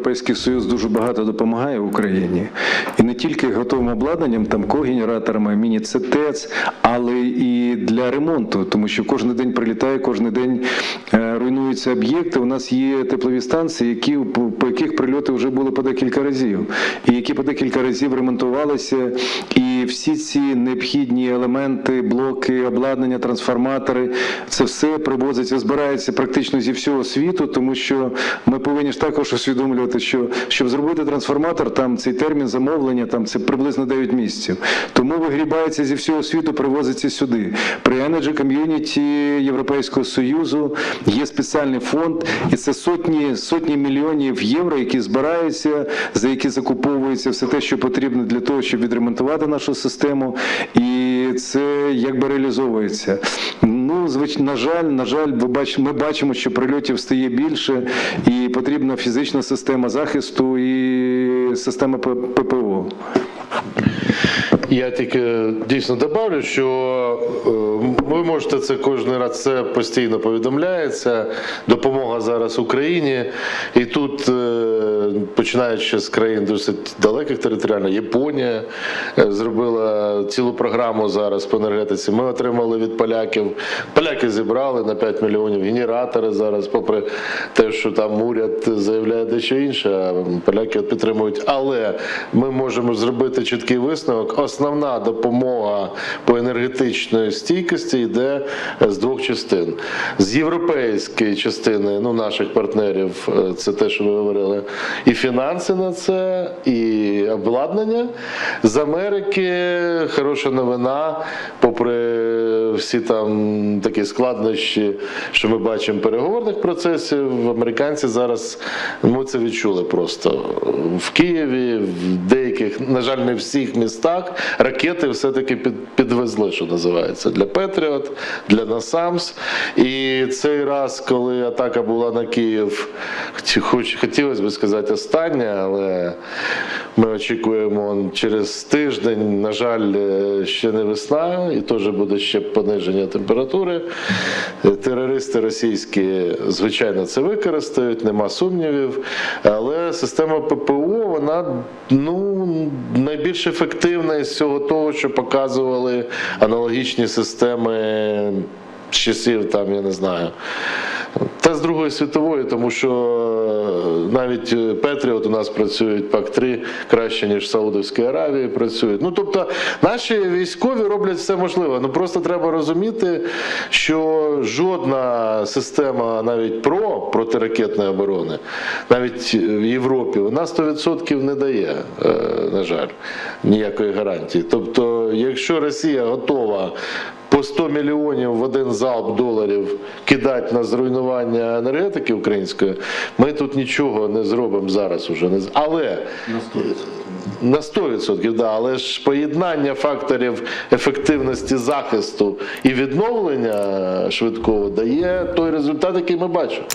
Європейський Союз дуже багато допомагає Україні. І не тільки готовим обладнанням, там когенераторами, міні-ЦТЕЦ, але і для ремонту, тому що кожен день прилітає, кожен день е, руйнуються об'єкти. У нас є теплові станції, які, по, яких прильоти вже були по декілька разів, і які по декілька разів ремонтувалися. І всі ці необхідні елементи, блоки, обладнання, трансформатори, це все привозиться, збирається практично зі всього світу, тому що ми повинні ж також усвідомлювати, що щоб зробити трансформатор, там цей термін замовлення, там це приблизно 9 місяців. Тому вигрібається зі всього світу, привозиться сюди. При Energy Community Європейського Союзу є спеціальний фонд, і це сотні, сотні мільйонів євро, які збираються, за які закуповується все те, що потрібно для того, щоб відремонтувати нашу систему. І це якби реалізовується. Ну, звичайно, на жаль, на жаль, ми бачимо, що прильотів стає більше, і потрібна фізична система захисту і система ППО. Я тільки дійсно добавлю, що е, ви можете це кожен раз це постійно повідомляється. Допомога зараз Україні, і тут, е, починаючи з країн досить далеких територіально, Японія е, зробила цілу програму зараз по енергетиці. Ми отримали від поляків. Поляки зібрали на 5 мільйонів генератори зараз, попри те, що там уряд заявляє дещо інше, поляки підтримують. Але ми можемо зробити чіткий висновок. Основна допомога по енергетичної стійкості йде з двох частин: з європейської частини, ну наших партнерів, е, це те, що ви говорили, і фінанси на це, і обладнання. З Америки хороша новина, попри всі там такі складнощі, що ми бачимо переговорних процесів. Американці зараз ми це відчули просто в Києві, в деяких, на жаль, не всіх містах ракети все-таки підвезли, що називається, для Петріот, для Насамс. І цей раз, коли атака була на Київ, хоч- хотілося б сказати остання, але ми очікуємо через тиждень. На жаль, е, ще не весна, і теж буде ще пониження температури. Е, Терористи російські, звичайно, це використають, нема сумнівів. Але система ППО, вона ну, найбільш ефективна із всього того, що показували аналогічні системи часів, там, я не знаю. Та з Другої світової, тому що е, навіть е, Петріот у нас працюють ПАК-3 краще, ніж в Саудовській Аравії працюють. Ну тобто наші військові роблять все можливе. Ну просто треба розуміти, що жодна система навіть ПРО протиракетної оборони, навіть в Європі, вона 100% не дає, е, на жаль, ніякої гарантії. Тобто, якщо Росія готова по 100 мільйонів в один залп доларів кидати на зруйнування енергетики української, ми тут нічого не зробимо зараз уже. Не Але на 100%, да, але ж поєднання факторів ефективності захисту і відновлення швидкого дає той результат, який ми бачимо.